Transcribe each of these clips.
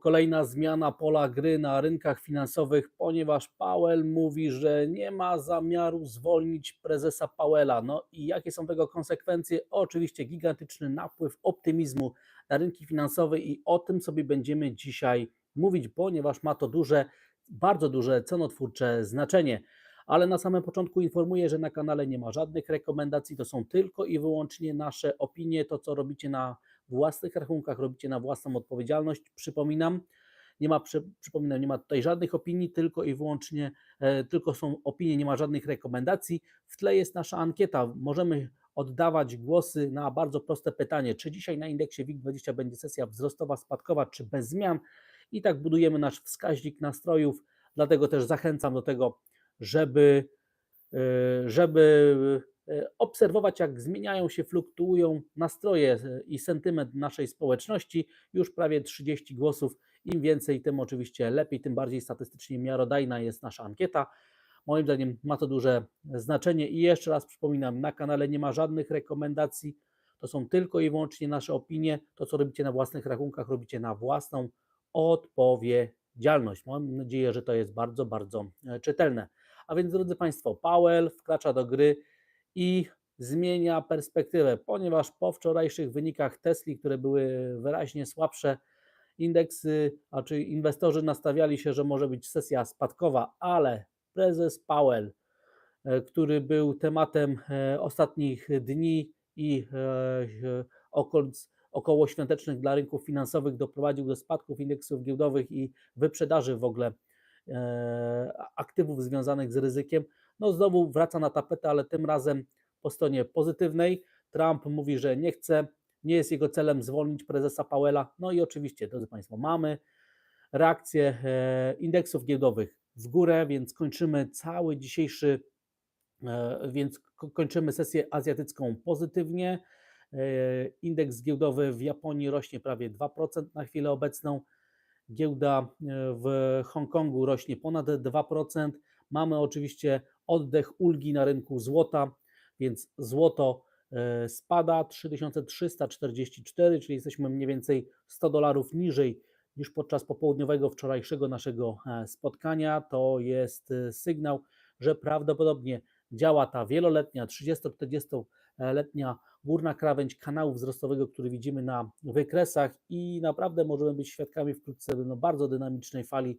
Kolejna zmiana pola gry na rynkach finansowych, ponieważ Powell mówi, że nie ma zamiaru zwolnić prezesa Powella. No i jakie są tego konsekwencje? Oczywiście gigantyczny napływ optymizmu na rynki finansowe i o tym sobie będziemy dzisiaj mówić, ponieważ ma to duże, bardzo duże cenotwórcze znaczenie. Ale na samym początku informuję, że na kanale nie ma żadnych rekomendacji, to są tylko i wyłącznie nasze opinie, to co robicie na własnych rachunkach, robicie na własną odpowiedzialność. Przypominam, nie ma, przy, przypominam, nie ma tutaj żadnych opinii, tylko i wyłącznie, e, tylko są opinie, nie ma żadnych rekomendacji. W tle jest nasza ankieta. Możemy oddawać głosy na bardzo proste pytanie, czy dzisiaj na indeksie WIG20 będzie sesja wzrostowa, spadkowa, czy bez zmian. I tak budujemy nasz wskaźnik nastrojów, dlatego też zachęcam do tego, żeby, e, żeby obserwować, jak zmieniają się, fluktuują nastroje e, i sentyment naszej społeczności. Już prawie 30 głosów. Im więcej, tym oczywiście lepiej, tym bardziej statystycznie miarodajna jest nasza ankieta. Moim zdaniem ma to duże znaczenie i jeszcze raz przypominam, na kanale nie ma żadnych rekomendacji. To są tylko i wyłącznie nasze opinie. To, co robicie na własnych rachunkach, robicie na własną odpowiedzialność. Mam nadzieję, że to jest bardzo, bardzo czytelne. A więc, drodzy Państwo, Powell wkracza do gry i zmienia perspektywę, ponieważ po wczorajszych wynikach Tesli, które były wyraźnie słabsze, indeksy, a czy inwestorzy nastawiali się, że może być sesja spadkowa, ale prezes Powell, e, który był tematem e, ostatnich dni i e, okolic około świątecznych dla rynków finansowych doprowadził do spadków indeksów giełdowych i wyprzedaży w ogóle aktywów związanych z ryzykiem. No znowu wraca na tapetę, ale tym razem po stronie pozytywnej. Trump mówi, że nie chce, nie jest jego celem zwolnić prezesa Powella. No i oczywiście, drodzy Państwo, mamy reakcję e, indeksów giełdowych w górę, więc kończymy cały dzisiejszy, e, więc kończymy sesję azjatycką pozytywnie. Indeks giełdowy w Japonii rośnie prawie 2% na chwilę obecną. Giełda e, w Hongkongu rośnie ponad 2%. Mamy oczywiście oddech ulgi na rynku złota, więc złoto e, spada 3344, czyli jesteśmy mniej więcej 100 dolarów niżej niż podczas popołudniowego wczorajszego naszego e, spotkania. To jest sygnał, że prawdopodobnie działa ta wieloletnia, 30-40-letnia górna krawędź kanału wzrostowego, który widzimy na wykresach i naprawdę możemy być świadkami wkrótce no, bardzo dynamicznej fali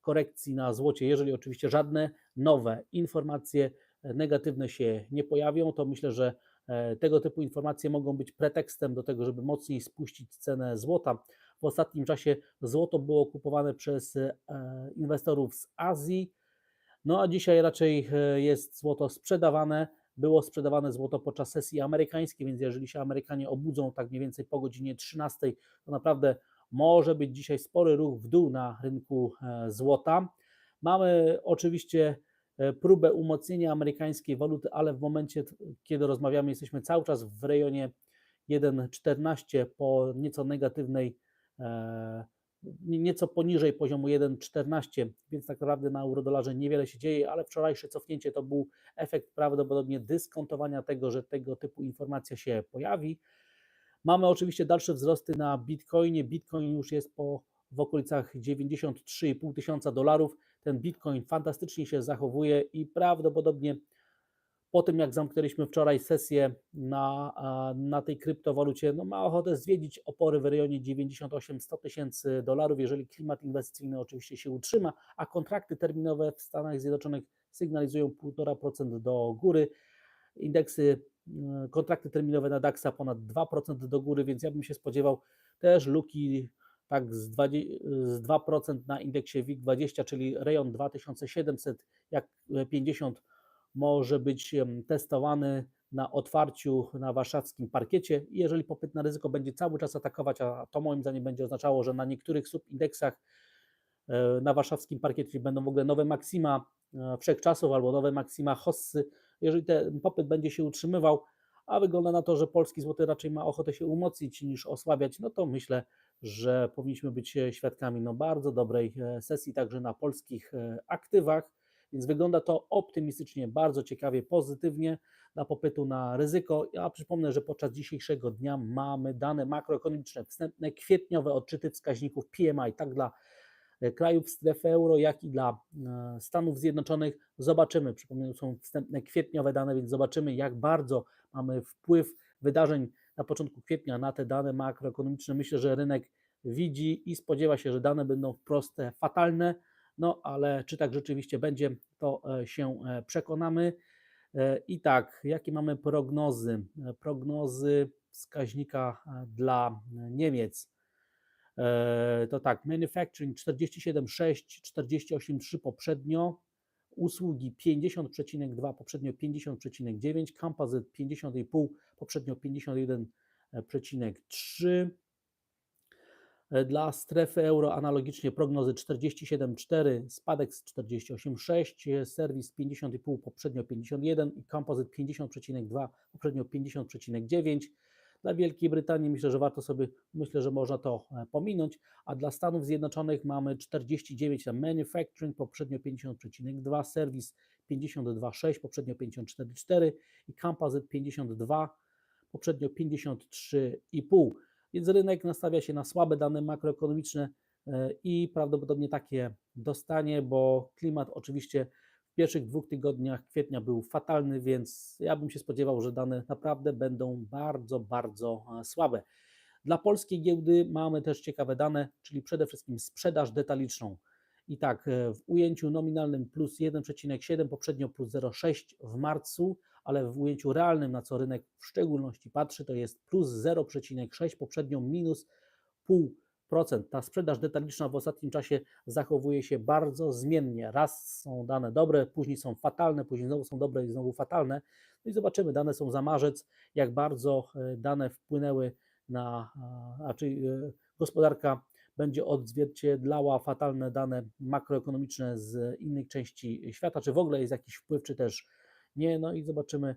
korekcji na złocie. Jeżeli oczywiście żadne nowe informacje negatywne się nie pojawią, to myślę, że e, tego typu informacje mogą być pretekstem do tego, żeby mocniej spuścić cenę złota. W ostatnim czasie złoto było kupowane przez e, inwestorów z Azji, no a dzisiaj raczej e, jest złoto sprzedawane było sprzedawane złoto podczas sesji amerykańskiej, więc jeżeli się Amerykanie obudzą tak mniej więcej po godzinie 13, to naprawdę może być dzisiaj spory ruch w dół na rynku e, złota. Mamy oczywiście e, próbę umocnienia amerykańskiej waluty, ale w momencie, kiedy rozmawiamy, jesteśmy cały czas w rejonie 1,14 po nieco negatywnej e, nieco poniżej poziomu 1,14, więc tak naprawdę na eurodolarze niewiele się dzieje, ale wczorajsze cofnięcie to był efekt prawdopodobnie dyskontowania tego, że tego typu informacja się pojawi. Mamy oczywiście dalsze wzrosty na Bitcoinie. Bitcoin już jest po w okolicach 93,5 tysiąca dolarów. Ten Bitcoin fantastycznie się zachowuje i prawdopodobnie po tym jak zamknęliśmy wczoraj sesję na, na tej kryptowalucie, no ma ochotę zwiedzić opory w rejonie 98-100 tysięcy dolarów, jeżeli klimat inwestycyjny oczywiście się utrzyma, a kontrakty terminowe w Stanach Zjednoczonych sygnalizują 1,5% do góry. Indeksy, kontrakty terminowe na DAXa ponad 2% do góry, więc ja bym się spodziewał też luki tak z 2% na indeksie WIG20, czyli rejon 2700, jak 50 może być testowany na otwarciu na warszawskim parkiecie. jeżeli popyt na ryzyko będzie cały czas atakować, a to moim zdaniem będzie oznaczało, że na niektórych subindeksach e, na warszawskim parkiecie będą w ogóle nowe maksima e, wszechczasów albo nowe maksima hossy, jeżeli ten popyt będzie się utrzymywał, a wygląda na to, że polski złoty raczej ma ochotę się umocnić niż osłabiać, no to myślę, że powinniśmy być świadkami no bardzo dobrej e, sesji także na polskich aktywach. więc wygląda to optymistycznie, bardzo ciekawie, pozytywnie dla popytu na ryzyko. Ja przypomnę, że podczas dzisiejszego dnia mamy dane makroekonomiczne, wstępne kwietniowe odczyty wskaźników PMI, tak dla e, krajów strefy euro, jak i dla e, Stanów Zjednoczonych. Zobaczymy, przypomnę, są wstępne kwietniowe dane, więc zobaczymy, jak bardzo mamy wpływ wydarzeń na początku kwietnia na te dane makroekonomiczne. Myślę, że rynek widzi i spodziewa się, że dane będą wprost e, fatalne. No ale czy tak rzeczywiście będzie, to się przekonamy. I tak, jakie mamy prognozy? Prognozy wskaźnika dla Niemiec. To tak, manufacturing 47,6, 48,3 poprzednio, usługi 50,2, poprzednio 50,9, composite 50,5, poprzednio 51,3. E, dla strefy euro analogicznie prognozy 47,4, spadek z 48,6, e, serwis 50,5, poprzednio 51 i kompozyt 50,2, poprzednio 50,9. Dla Wielkiej Brytanii myślę, że warto sobie, myślę, że można to e, pominąć, a dla Stanów Zjednoczonych mamy 49 na manufacturing, poprzednio 50,2, serwis 52,6, poprzednio 54,4 i composite 52, poprzednio 53,5 więc rynek nastawia się na słabe dane makroekonomiczne e, i prawdopodobnie takie dostanie, bo klimat oczywiście pierwszych dwóch tygodniach kwietnia był fatalny, więc ja bym się spodziewał, że dane naprawdę będą bardzo, bardzo e, słabe. Dla polskiej giełdy mamy też ciekawe dane, czyli przede wszystkim sprzedaż detaliczną. I tak, e, w ujęciu nominalnym plus 1,7, poprzednio plus 0,6 w marcu, ale w ujęciu realnym, na co rynek w szczególności patrzy, to jest plus 0,6, poprzednio minus 0,5%. Ta sprzedaż detaliczna w ostatnim czasie zachowuje się bardzo zmiennie. Raz są dane dobre, później są fatalne, później znowu są dobre i znowu fatalne. No i zobaczymy, dane są za marzec, jak bardzo e, dane wpłynęły na, raczej gospodarka będzie odzwierciedlała fatalne dane makroekonomiczne z innych części świata, czy w ogóle jest jakiś wpływ, czy też nie. No i zobaczymy,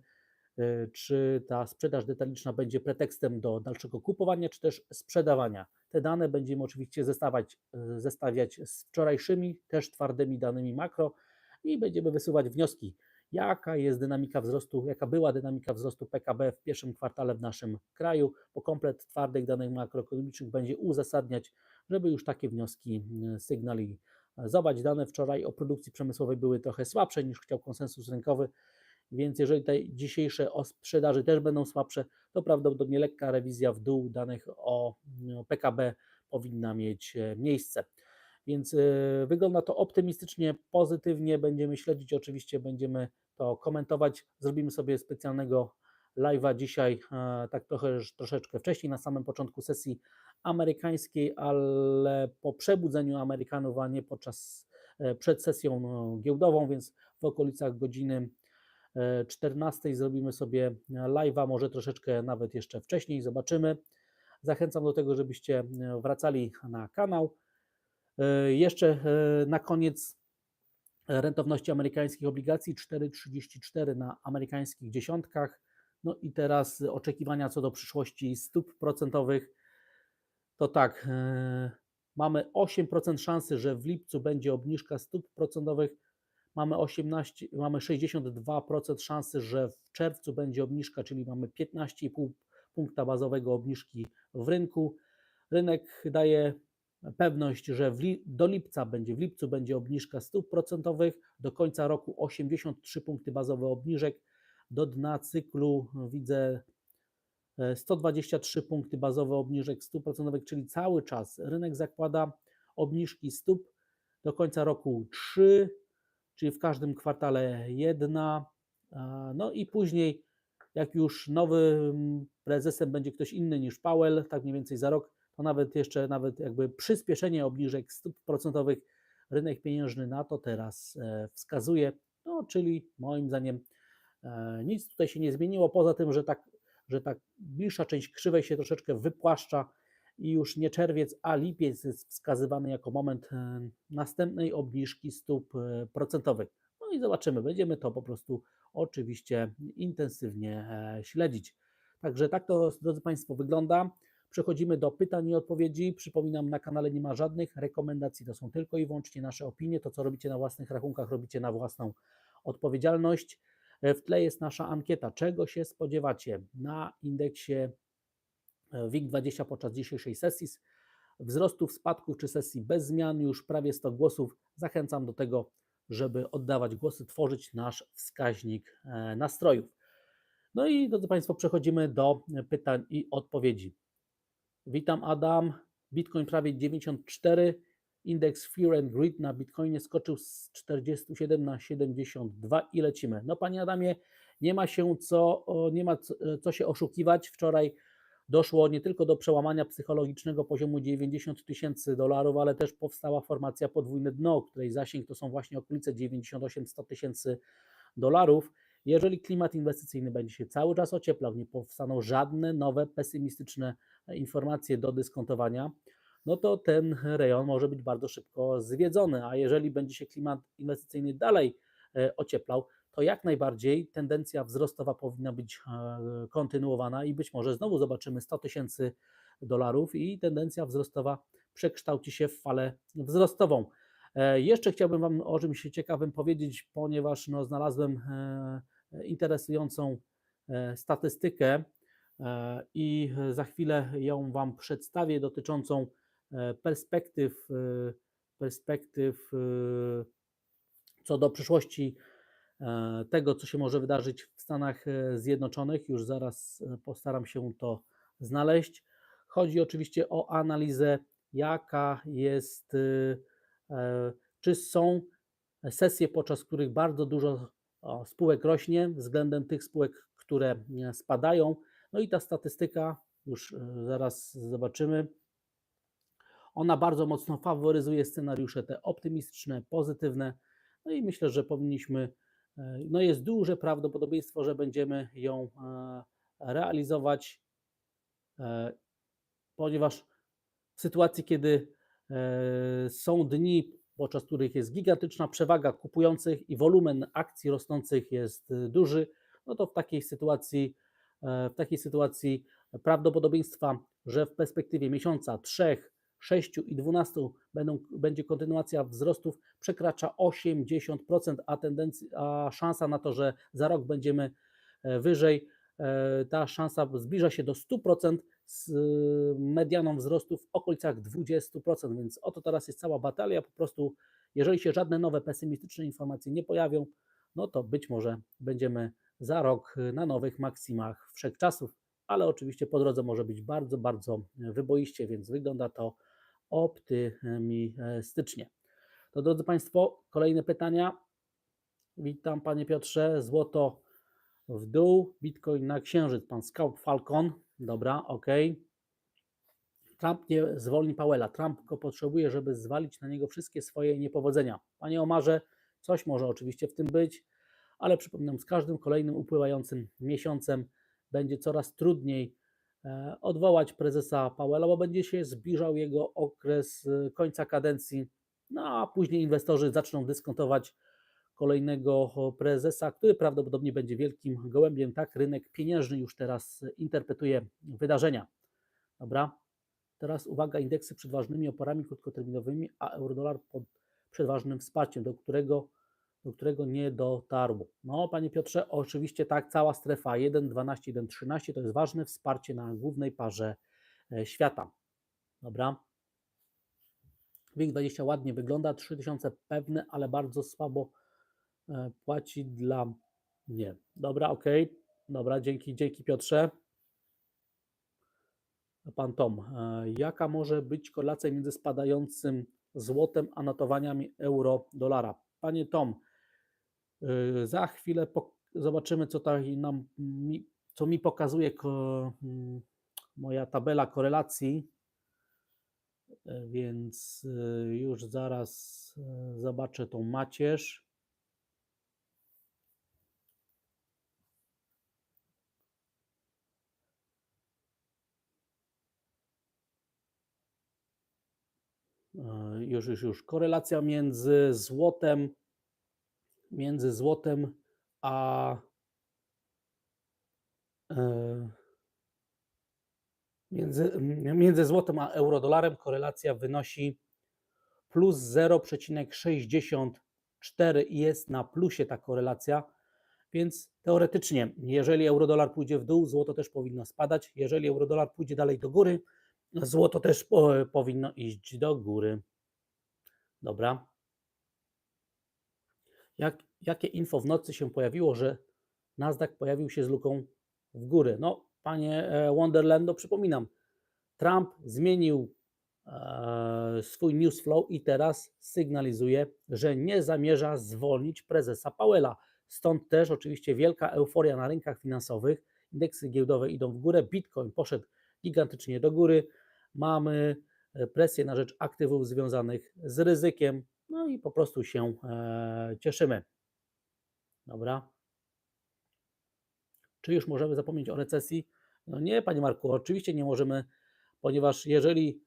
czy ta sprzedaż detaliczna będzie pretekstem do dalszego kupowania, czy też sprzedawania. Te dane będziemy oczywiście zestawiać, e, zestawiać z wczorajszymi, też twardymi danymi makro i będziemy wysuwać wnioski, jaka jest dynamika wzrostu, jaka była dynamika wzrostu PKB w pierwszym kwartale w naszym kraju, bo komplet twardych danych makroekonomicznych będzie uzasadniać, żeby już takie wnioski e, sygnalizować. Dane wczoraj o produkcji przemysłowej były trochę słabsze niż chciał konsensus rynkowy, więc jeżeli te dzisiejsze sprzedaży też będą słabsze, to prawdopodobnie lekka rewizja w dół danych o PKB powinna mieć e, miejsce. Więc e, wygląda to optymistycznie, pozytywnie. Będziemy śledzić, oczywiście będziemy to komentować. Zrobimy sobie specjalnego live'a dzisiaj, e, tak trochę troszeczkę wcześniej, na samym początku sesji amerykańskiej, ale po przebudzeniu Amerykanów, a nie podczas przed sesją no, giełdową, więc w okolicach godziny 14 zrobimy sobie live'a, może troszeczkę nawet jeszcze wcześniej, zobaczymy. Zachęcam do tego, żebyście e, wracali na kanał. E, jeszcze e, na koniec rentowności amerykańskich obligacji 4,34 na amerykańskich dziesiątkach. No i teraz oczekiwania co do przyszłości stóp procentowych. To tak, mamy 8% szansy, że w lipcu będzie obniżka stóp procentowych mamy 18, mamy 62% szansy, że w czerwcu będzie obniżka, czyli mamy 15,5 punkta bazowego obniżki w rynku. Rynek daje pewność, że li, do lipca będzie, w lipcu będzie obniżka stóp procentowych, do końca roku 83 punkty bazowe obniżek, do dna cyklu widzę 123 e, punkty bazowe obniżek stóp procentowych, czyli cały czas rynek zakłada obniżki stóp, do końca roku 3, czyli w każdym kwartale jedna. No i później, jak już nowym prezesem będzie ktoś inny niż Powell, tak mniej więcej za rok, to nawet jeszcze nawet jakby przyspieszenie obniżek stóp procentowych rynek pieniężny na to teraz e, wskazuje. No, czyli moim zdaniem e, nic tutaj się nie zmieniło, poza tym, że tak, że tak bliższa część krzywej się troszeczkę wypłaszcza i już nie czerwiec, a lipiec jest wskazywany jako moment e, następnej obniżki stóp e, procentowych. No i zobaczymy, będziemy to po prostu oczywiście intensywnie e, śledzić. Także tak to, drodzy Państwo, wygląda. Przechodzimy do pytań i odpowiedzi. Przypominam, na kanale nie ma żadnych rekomendacji, to są tylko i wyłącznie nasze opinie. To, co robicie na własnych rachunkach, robicie na własną odpowiedzialność. W tle jest nasza ankieta. Czego się spodziewacie na indeksie WIG20 podczas dzisiejszej sesji? Wzrostów, spadków czy sesji bez zmian, już prawie 100 głosów. Zachęcam do tego, żeby oddawać głosy, tworzyć nasz wskaźnik e, nastrojów. No i drodzy Państwo, przechodzimy do pytań i odpowiedzi. Witam Adam. Bitcoin prawie 94. Indeks Fear and Greed na Bitcoinie skoczył z 47 na 72 i lecimy. No Panie Adamie, nie ma się co, nie ma co, co się oszukiwać. Wczoraj doszło nie tylko do przełamania psychologicznego poziomu 90 tysięcy dolarów, ale też powstała formacja podwójne dno, której zasięg to są właśnie okolice 98-100 tysięcy dolarów. Jeżeli klimat inwestycyjny będzie się cały czas ocieplał, nie powstaną żadne nowe pesymistyczne informacje do dyskontowania, no to ten rejon może być bardzo szybko zwiedzony, a jeżeli będzie się klimat inwestycyjny dalej e, ocieplał, to jak najbardziej tendencja wzrostowa powinna być e, kontynuowana i być może znowu zobaczymy 100 tysięcy dolarów i tendencja wzrostowa przekształci się w falę wzrostową. E, Jeszcze chciałbym Wam o czymś ciekawym powiedzieć, ponieważ no, znalazłem e, interesującą statystykę i za chwilę ją Wam przedstawię dotyczącą perspektyw, perspektyw co do przyszłości tego, co się może wydarzyć w Stanach e, Zjednoczonych. Już zaraz e, postaram się to znaleźć. Chodzi oczywiście o analizę, jaka jest, e, czy są sesje, podczas których bardzo dużo spółek rośnie względem tych spółek, które e, spadają. No i ta statystyka, już e, zaraz zobaczymy, ona bardzo mocno faworyzuje scenariusze te optymistyczne, pozytywne. No i myślę, że powinniśmy, e, no jest duże prawdopodobieństwo, że będziemy ją e, realizować, e, ponieważ w sytuacji, kiedy e, są dni, podczas których jest gigantyczna przewaga kupujących i wolumen akcji rosnących jest duży, no to w takiej sytuacji, w takiej sytuacji prawdopodobieństwa, że w perspektywie miesiąca, trzech, 6 i 12 będą, będzie kontynuacja wzrostów, przekracza 80%, a, tendencja, a szansa na to, że za rok będziemy e, wyżej, e, ta szansa zbliża się do 100% z e, medianą wzrostu w okolicach 20%, więc oto teraz jest cała batalia, po prostu jeżeli się żadne nowe pesymistyczne informacje nie pojawią, no to być może będziemy za rok na nowych maksimach wszechczasów, ale oczywiście po drodze może być bardzo, bardzo wyboiście, więc wygląda to optymistycznie. To drodzy Państwo, kolejne pytania. Witam Panie Piotrze. Złoto w dół, Bitcoin na księżyc. Pan Scout Falcon. Dobra, ok. Trump nie zwolni Powella. Trump go potrzebuje, żeby zwalić na niego wszystkie swoje niepowodzenia. Panie Omarze, coś może oczywiście w tym być, ale przypominam, z każdym kolejnym upływającym miesiącem będzie coraz trudniej e, odwołać prezesa Powella, bo będzie się zbliżał jego okres e, końca kadencji, no a później inwestorzy zaczną dyskontować kolejnego prezesa, który prawdopodobnie będzie wielkim gołębiem. Tak rynek pieniężny już teraz interpretuje wydarzenia. Dobra, teraz uwaga, indeksy przed ważnymi oporami krótkoterminowymi, a eurodolar pod przeważnym wsparciem, do którego do którego nie dotarł. No, panie Piotrze, oczywiście tak, cała strefa 1.12, 1.13 to jest ważne wsparcie na głównej parze e, świata. Dobra. WIG20 ładnie wygląda, 3000 pewne, ale bardzo słabo e, płaci dla mnie. Dobra, ok. Dobra, dzięki, dzięki Piotrze. Pan Tom, e, jaka może być korelacja między spadającym złotem a notowaniami euro-dolara? Panie Tom, Za chwilę zobaczymy, co nam, mi, co mi pokazuje mm, moja tabela korelacji. Yy, Więc yy, już zaraz yy, zobaczę tą macierz. Yy, Już, już, już. Korelacja między złotem między złotem a e, Między, między złotym a eurodolarem korelacja wynosi plus 0,64 i jest na plusie ta korelacja, więc teoretycznie, jeżeli eurodolar pójdzie w dół, złoto też powinno spadać. Jeżeli eurodolar pójdzie dalej do góry, złoto też po, powinno iść do góry. Dobra. Jak, jakie info w nocy się pojawiło, że Nasdaq pojawił się z luką w górę? No, panie e, Wonderlando, przypominam, Trump zmienił e, swój news flow i teraz sygnalizuje, że nie zamierza zwolnić prezesa Powella. Stąd też oczywiście wielka euforia na rynkach finansowych. Indeksy giełdowe idą w górę, Bitcoin poszedł gigantycznie do góry. Mamy e, presję na rzecz aktywów związanych z ryzykiem, no i po prostu się e, cieszymy. Dobra. Czy już możemy zapomnieć o recesji? No nie, panie Marku, oczywiście nie możemy, ponieważ jeżeli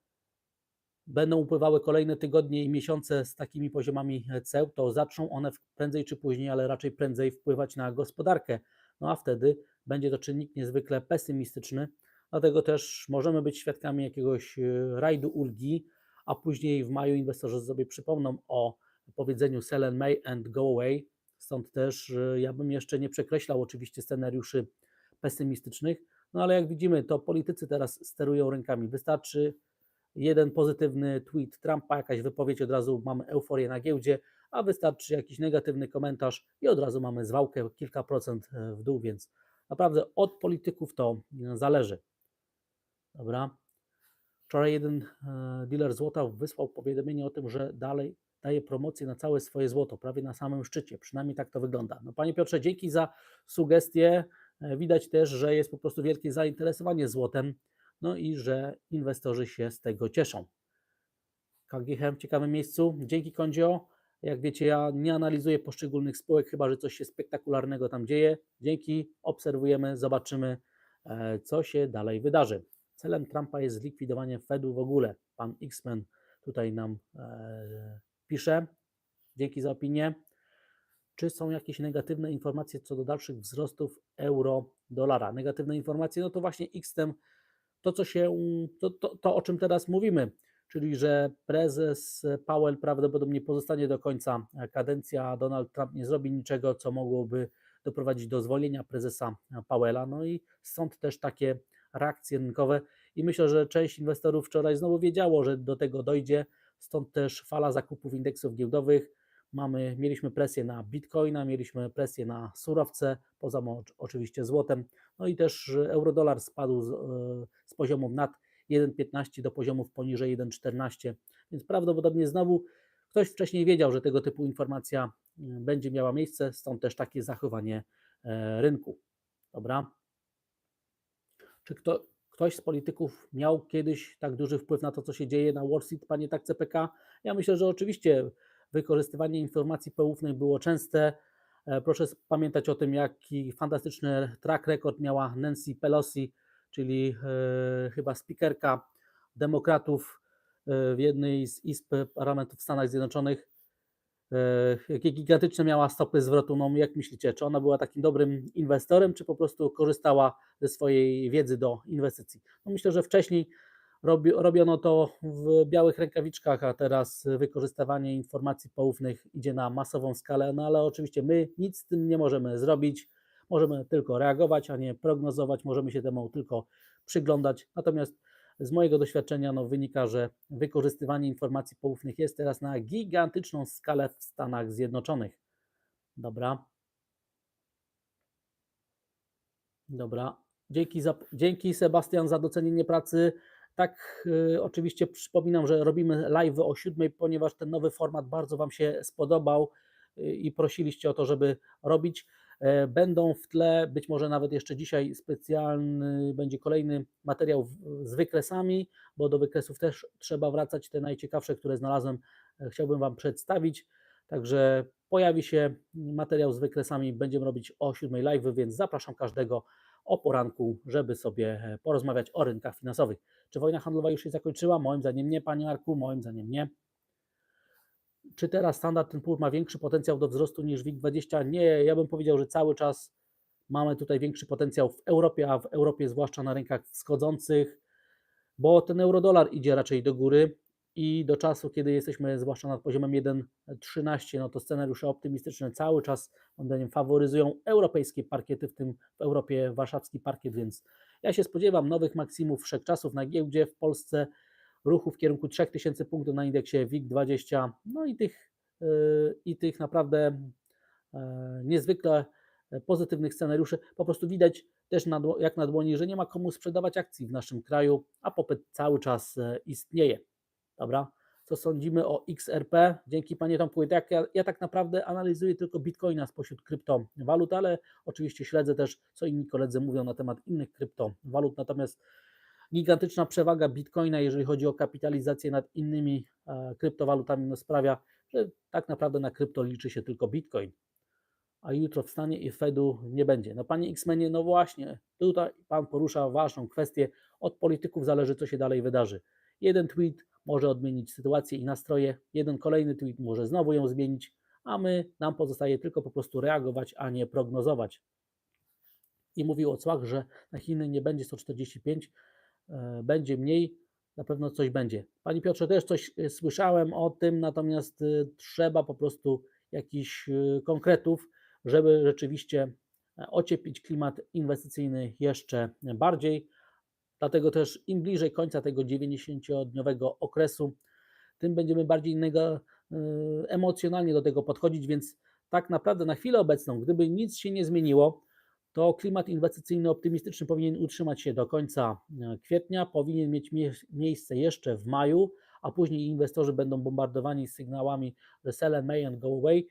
będą upływały kolejne tygodnie i miesiące z takimi poziomami ceł, to zaczną one prędzej czy później, ale raczej prędzej wpływać na gospodarkę. No a wtedy będzie to czynnik niezwykle pesymistyczny. Dlatego też możemy być świadkami jakiegoś e, rajdu ulgi, a później w maju inwestorzy sobie przypomną o powiedzeniu sell and May and go away. Stąd też ja bym jeszcze nie przekreślał oczywiście scenariuszy pesymistycznych, no ale jak widzimy, to politycy teraz sterują rękami. Wystarczy jeden pozytywny tweet Trumpa, jakaś wypowiedź, od razu mamy euforię na giełdzie, a wystarczy jakiś negatywny komentarz i od razu mamy zwałkę kilka procent e, w dół, więc naprawdę od polityków to zależy. Dobra. Wczoraj jeden e, dealer złota wysłał powiadomienie o tym, że dalej daje promocję na całe swoje złoto, prawie na samym szczycie. Przynajmniej tak to wygląda. No, Panie Piotrze, dzięki za sugestie. E, widać też, że jest po prostu wielkie zainteresowanie złotem, no i że inwestorzy się z tego cieszą. KGHM w ciekawym miejscu. Dzięki Kondzio. Jak wiecie, ja nie analizuję poszczególnych spółek, chyba że coś się spektakularnego tam dzieje. Dzięki, obserwujemy, zobaczymy, e, co się dalej wydarzy. Celem Trumpa jest zlikwidowanie Fedu w ogóle. Pan X-Men tutaj nam e, pisze. Dzięki za opinię. Czy są jakieś negatywne informacje co do dalszych wzrostów euro-dolara? Negatywne informacje, no to właśnie X-Tem, to co się, to, to, to o czym teraz mówimy, czyli że prezes Powell prawdopodobnie pozostanie do końca kadencji, a Donald Trump nie zrobi niczego, co mogłoby doprowadzić do zwolnienia prezesa Powella. No i stąd też takie reakcje rynkowe i myślę, że część inwestorów wczoraj znowu wiedziało, że do tego dojdzie, stąd też fala zakupów indeksów giełdowych. Mamy, mieliśmy presję na bitcoina, mieliśmy presję na surowce, poza oczywiście złotem, no i też eurodolar spadł z, e, z poziomów nad 1,15 do poziomów poniżej 1,14, więc prawdopodobnie znowu ktoś wcześniej wiedział, że tego typu informacja e, będzie miała miejsce, stąd też takie zachowanie e, rynku. Dobra. Czy kto, ktoś z polityków miał kiedyś tak duży wpływ na to, co się dzieje na Wall Street, panie tak CPK? Ja myślę, że oczywiście wykorzystywanie informacji poufnych było częste. E, proszę pamiętać o tym, jaki fantastyczny track record miała Nancy Pelosi, czyli e, chyba speakerka demokratów e, w jednej z izb parlamentu w Stanach Zjednoczonych jakie gigantyczne miała stopy zwrotu. No, jak myślicie, czy ona była takim dobrym inwestorem, czy po prostu korzystała ze swojej wiedzy do inwestycji? No, myślę, że wcześniej robi, robiono to w białych rękawiczkach, a teraz wykorzystywanie informacji poufnych idzie na masową skalę, no ale oczywiście my nic z tym nie możemy zrobić. Możemy tylko reagować, a nie prognozować, możemy się temu tylko przyglądać. Natomiast z mojego doświadczenia no, wynika, że wykorzystywanie informacji poufnych jest teraz na gigantyczną skalę w Stanach Zjednoczonych. Dobra. Dobra. Dzięki, za, dzięki Sebastian za docenienie pracy. Tak, y, oczywiście przypominam, że robimy live o siódmej, ponieważ ten nowy format bardzo Wam się spodobał y, i prosiliście o to, żeby robić. E, będą w tle, być może nawet jeszcze dzisiaj specjalny będzie kolejny materiał z wykresami, bo do wykresów też trzeba wracać. Te najciekawsze, które znalazłem, e, chciałbym Wam przedstawić. Także pojawi się materiał z wykresami, będziemy robić o 7 live, więc zapraszam każdego o poranku, żeby sobie e, porozmawiać o rynkach finansowych. Czy wojna handlowa już się zakończyła? Moim zdaniem nie, Panie Marku, moim zdaniem nie. Czy teraz Standard Poor's ma większy potencjał do wzrostu niż WIG20? Nie, ja bym powiedział, że cały czas mamy tutaj większy potencjał w Europie, a w Europie zwłaszcza na rynkach wschodzących. bo ten euro-dolar idzie raczej do góry i do czasu, kiedy jesteśmy zwłaszcza nad poziomem 1,13, no to scenariusze optymistyczne cały czas moim zdaniem faworyzują europejskie parkiety, w tym w Europie warszawski parkiet, więc ja się spodziewam nowych maksimów wszechczasów na giełdzie w Polsce, ruchu w kierunku 3000 punktów na indeksie WIG20, no i tych, yy, i tych naprawdę yy, niezwykle pozytywnych scenariuszy. Po prostu widać też jak na dłoni, że nie ma komu sprzedawać akcji w naszym kraju, a popyt cały czas e, istnieje. Dobra? Co sądzimy o XRP? Dzięki Panie Tomku. Tak, ja, ja tak naprawdę analizuję tylko Bitcoina spośród kryptowalut, ale oczywiście śledzę też, co inni koledzy mówią na temat innych kryptowalut. Natomiast gigantyczna przewaga Bitcoina, jeżeli chodzi o kapitalizację nad innymi e, kryptowalutami, no sprawia, że tak naprawdę na krypto liczy się tylko Bitcoin a jutro wstanie i Fedu nie będzie. No panie X-Menie, no właśnie, tutaj pan porusza ważną kwestię. Od polityków zależy, co się dalej wydarzy. Jeden tweet może odmienić sytuację i nastroje, jeden kolejny tweet może znowu ją zmienić, a my, nam pozostaje tylko po prostu reagować, a nie prognozować. I mówił o cłach, że na Chiny nie będzie 145, e, będzie mniej, na pewno coś będzie. Panie Piotrze, też coś e, słyszałem o tym, natomiast e, trzeba po prostu jakichś e, konkretów, żeby rzeczywiście e, ocieplić klimat inwestycyjny jeszcze bardziej. Dlatego też im bliżej końca tego 90-dniowego okresu, tym będziemy bardziej e, emocjonalnie do tego podchodzić, więc tak naprawdę na chwilę obecną, gdyby nic się nie zmieniło, to klimat inwestycyjny optymistyczny powinien utrzymać się do końca e, kwietnia, powinien mieć mie- miejsce jeszcze w maju, a później inwestorzy będą bombardowani sygnałami, że sell and may and go away,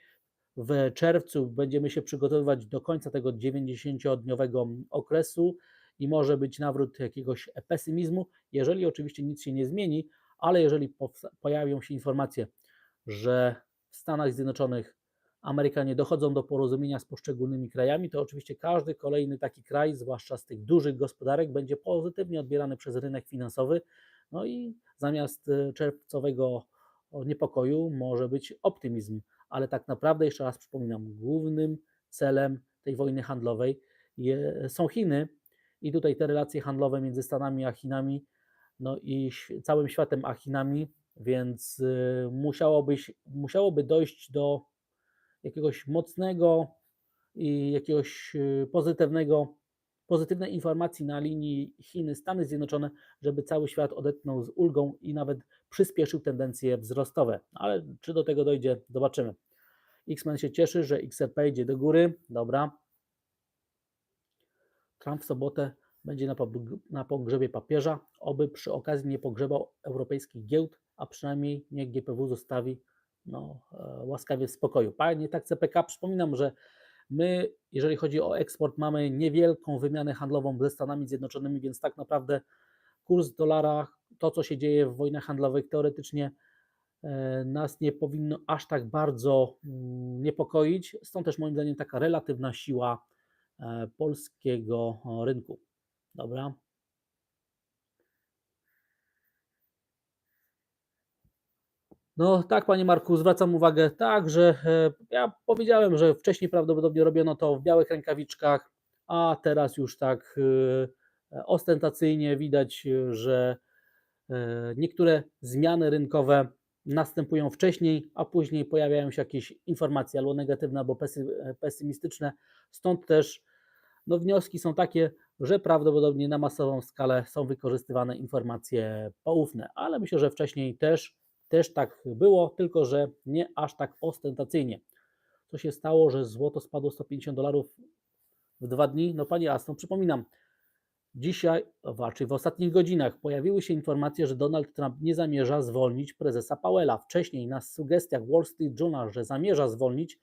w czerwcu będziemy się przygotowywać do końca tego 90-dniowego okresu i może być nawrót jakiegoś pesymizmu, jeżeli oczywiście nic się nie zmieni, ale jeżeli pojawią się informacje, że w Stanach Zjednoczonych Amerykanie dochodzą do porozumienia z poszczególnymi krajami, to oczywiście każdy kolejny taki kraj, zwłaszcza z tych dużych gospodarek, będzie pozytywnie odbierany przez rynek finansowy. No i zamiast e, czerwcowego niepokoju może być optymizm ale tak naprawdę, jeszcze raz przypominam, głównym celem tej wojny handlowej je, są Chiny i tutaj te relacje handlowe między Stanami a Chinami, no i całym światem a Chinami, więc y, musiałoby, musiałoby dojść do jakiegoś mocnego i jakiegoś y, pozytywnego, pozytywnej informacji na linii Chiny-Stany Zjednoczone, żeby cały świat odetchnął z ulgą i nawet przyspieszył tendencje wzrostowe. Ale czy do tego dojdzie, zobaczymy. X-Men się cieszy, że XRP idzie do góry. Dobra. Trump w sobotę będzie na pogrzebie papieża. Oby przy okazji nie pogrzebał europejskich giełd, a przynajmniej niech GPW zostawi no, e, łaskawie w spokoju. Panie tak CPK, przypominam, że my, jeżeli chodzi o eksport, mamy niewielką wymianę handlową ze Stanami Zjednoczonymi, więc tak naprawdę kurs dolara, to co się dzieje w wojnach handlowych, teoretycznie e, nas nie powinno aż tak bardzo mm, niepokoić. Stąd też moim zdaniem taka relatywna siła e, polskiego rynku. Dobra. No tak, panie Marku, zwracam uwagę, tak, że e, ja powiedziałem, że wcześniej prawdopodobnie robiono to w białych rękawiczkach, a teraz już tak e, ostentacyjnie widać, że e, niektóre zmiany rynkowe następują wcześniej, a później pojawiają się jakieś informacje albo negatywne, albo pesy- pesymistyczne. Stąd też no, wnioski są takie, że prawdopodobnie na masową skalę są wykorzystywane informacje poufne, ale myślę, że wcześniej też, też tak było, tylko że nie aż tak ostentacyjnie. Co się stało, że złoto spadło 150 dolarów w dwa dni? No panie Aston, przypominam, dzisiaj, raczej w ostatnich godzinach pojawiły się informacje, że Donald Trump nie zamierza zwolnić prezesa Powella. Wcześniej na sugestiach Wall Street Journal, że zamierza zwolnić,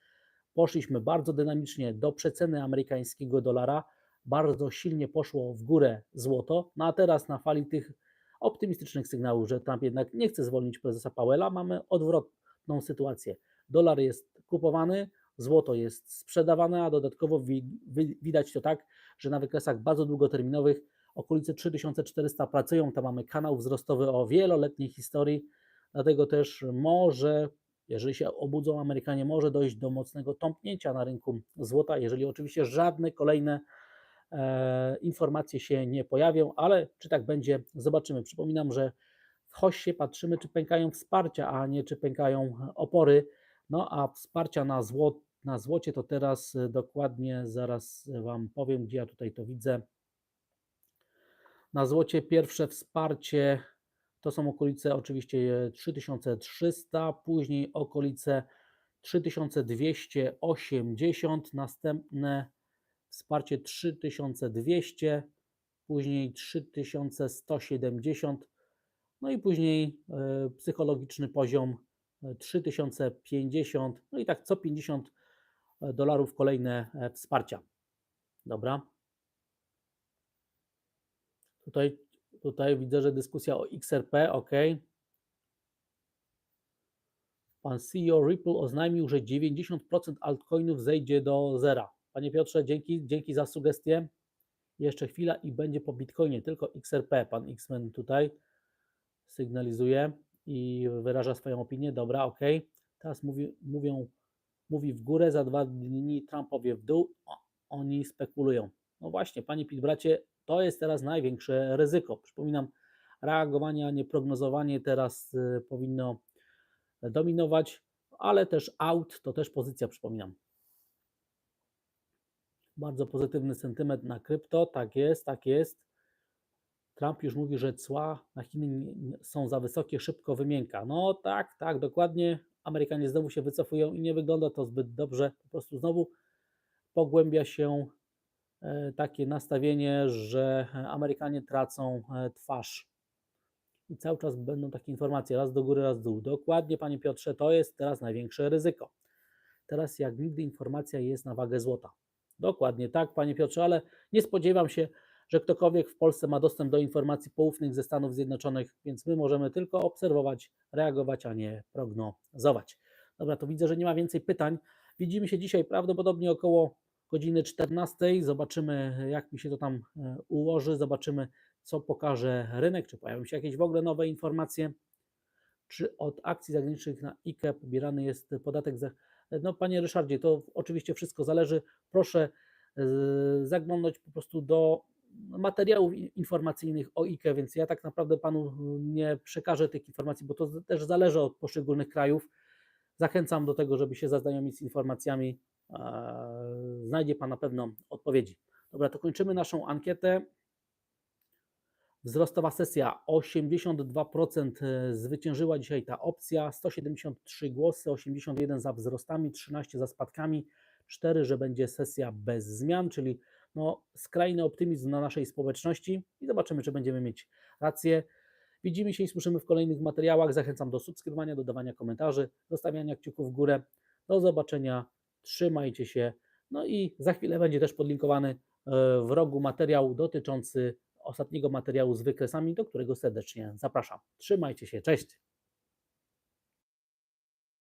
poszliśmy bardzo dynamicznie do przeceny amerykańskiego dolara, bardzo silnie poszło w górę złoto, no a teraz na fali tych optymistycznych sygnałów, że Trump jednak nie chce zwolnić prezesa Powella, mamy odwrotną sytuację. Dolar jest kupowany, złoto jest sprzedawane, a dodatkowo wi- wi- widać to tak, że na wykresach bardzo długoterminowych okolice 3400 pracują, tam mamy kanał wzrostowy o wieloletniej historii, dlatego też może jeżeli się obudzą Amerykanie, może dojść do mocnego tąpnięcia na rynku złota, jeżeli oczywiście żadne kolejne informacje się nie pojawią, ale czy tak będzie, zobaczymy. Przypominam, że w hoście patrzymy, czy pękają wsparcia, a nie czy pękają opory. No a wsparcia na, zło, na złocie to teraz e, dokładnie zaraz Wam powiem, gdzie ja tutaj to widzę. Na złocie pierwsze wsparcie to są okolice oczywiście 3300, później okolice 3280, następne wsparcie 3200, później 3170, no i później e, psychologiczny poziom e, 3050, no i tak co 50 dolarów kolejne e, wsparcia. Dobra. Tutaj, tutaj widzę, że dyskusja o XRP, ok. Pan CEO Ripple oznajmił, że 90% altcoinów zejdzie do zera. Panie Piotrze, dzięki, dzięki za sugestię. Jeszcze chwila i będzie po Bitcoinie, tylko XRP. Pan Xmen tutaj sygnalizuje i wyraża swoją opinię. Dobra, ok. Teraz mówi, mówią, mówi w górę, za dwa dni Trump powie w dół. O, oni spekulują. No właśnie, panie Pitbracie, to jest teraz największe ryzyko. Przypominam, reagowanie, a nie prognozowanie teraz y, powinno dominować, ale też out to też pozycja, przypominam. Bardzo pozytywny sentyment na krypto, tak jest, tak jest. Trump już mówi, że cła na Chiny są za wysokie, szybko wymienka. No tak, tak, dokładnie. Amerykanie znowu się wycofują i nie wygląda to zbyt dobrze. Po prostu znowu pogłębia się e, takie nastawienie, że Amerykanie tracą e, twarz. I cały czas będą takie informacje, raz do góry, raz do dół. Dokładnie, panie Piotrze, to jest teraz największe ryzyko. Teraz jak nigdy informacja jest na wagę złota. Dokładnie tak, panie Piotrze, ale nie spodziewam się, że ktokolwiek w Polsce ma dostęp do informacji poufnych ze Stanów Zjednoczonych, więc my możemy tylko obserwować, reagować, a nie prognozować. Dobra, to widzę, że nie ma więcej pytań. Widzimy się dzisiaj prawdopodobnie około godziny 14. Zobaczymy, jak mi się to tam e, ułoży, zobaczymy, co pokaże rynek, czy pojawią się jakieś w ogóle nowe informacje, czy od akcji zagranicznych na IKE pobierany jest podatek za. No, panie Ryszardzie, to oczywiście wszystko zależy. Proszę e, zaglądnąć po prostu do materiałów informacyjnych o IKE, więc ja tak naprawdę panu nie przekażę tych informacji, bo to też zależy od poszczególnych krajów. Zachęcam do tego, żeby się zaznajomić z informacjami. Znajdzie pan na pewno odpowiedzi. Dobra, to kończymy naszą ankietę. Wzrostowa sesja 82% e, zwyciężyła dzisiaj ta opcja, 173 głosy, 81 za wzrostami, 13 za spadkami, 4, że będzie sesja bez zmian, czyli no, skrajny optymizm na naszej społeczności i zobaczymy, czy będziemy mieć rację. Widzimy się i słyszymy w kolejnych materiałach. Zachęcam do subskrybowania, dodawania komentarzy, zostawiania kciuków w górę. Do zobaczenia, trzymajcie się. No i za chwilę będzie też podlinkowany e, w rogu materiał dotyczący ostatniego materiału z wykresami, do którego serdecznie zapraszam. Trzymajcie się, cześć!